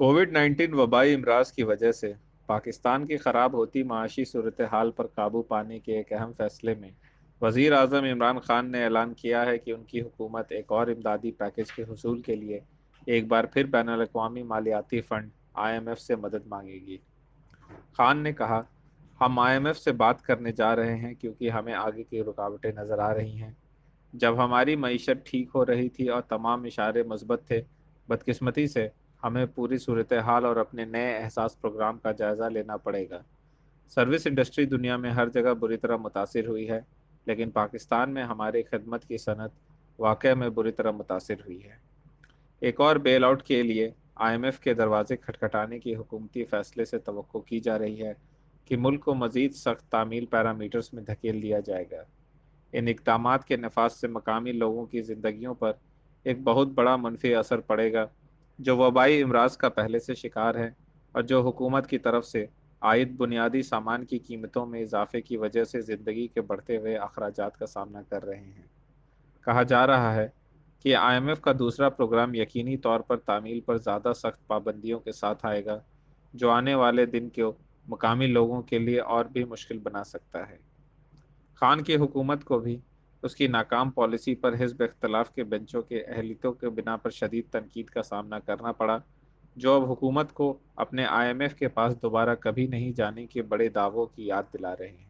Covid 19 वबाई इमराज की वजह से पाकिस्तान की ख़राब होती माशी सूरत हाल पर काबू पाने के एक अहम फैसले में वज़ीर अजम इमरान खान ने ऐलान किया है कि उनकी हुकूमत एक और इमदादी पैकेज के हसूल के लिए एक बार फिर बैन अवी मालियाती फ़ंड आई एम एफ़ से मदद मांगेगी। खान ने कहा, हम आई एम एफ़ से बात करने जा रहे हैं क्योंकि हमें आगे की रुकावटें नज़र आ रही हैं। जब हमारी मीशत ठीक हो रही थी और तमाम इशारे मस्बत थे, बदकिस्मती से हमें पूरी सूरत हाल और अपने नए एहसास प्रोग्राम का जायज़ा लेना पड़ेगा। सर्विस इंडस्ट्री दुनिया में हर जगह बुरी तरह मुतासर हुई है, लेकिन पाकिस्तान में हमारी खदमत की सनत वाक़ में बुरी तरह मुतासर हुई है। एक और बेल आउट के लिए आईएमएफ के दरवाजे खटखटाने की हुकूमती फ़ैसले से तो की जा रही है कि मुल्क को मज़ीद सख्त तामील पैरामीटर्स में धकेल दिया जाएगा। इन इकदाम के नफाज से मकामी लोगों की ज़िंदगियों पर एक बहुत बड़ा मनफी असर पड़ेगा जो वबाई इमराज का पहले से शिकार है और जो हुकूमत की तरफ़ से आयद बुनियादी सामान की कीमतों में इजाफे की वजह से ज़िंदगी के बढ़ते हुए अखराज का सामना कर रहे हैं। कहा जा रहा है कि आईएमएफ का दूसरा प्रोग्राम यकीनी तौर पर तामील पर ज़्यादा सख्त पाबंदियों के साथ आएगा, जो आने वाले दिन के मकामी लोगों के लिए और भी मुश्किल बना सकता है। खान की हुकूमत को भी उसकी नाकाम पॉलिसी पर हिजब इख्तलाफ के बेंचों के अहलियतों के बिना पर शदीद तनकीद का सामना करना पड़ा, जो अब हुकूमत को अपने आई एम एफ़ के पास दोबारा कभी नहीं जाने के बड़े दावों की याद दिला रहे हैं।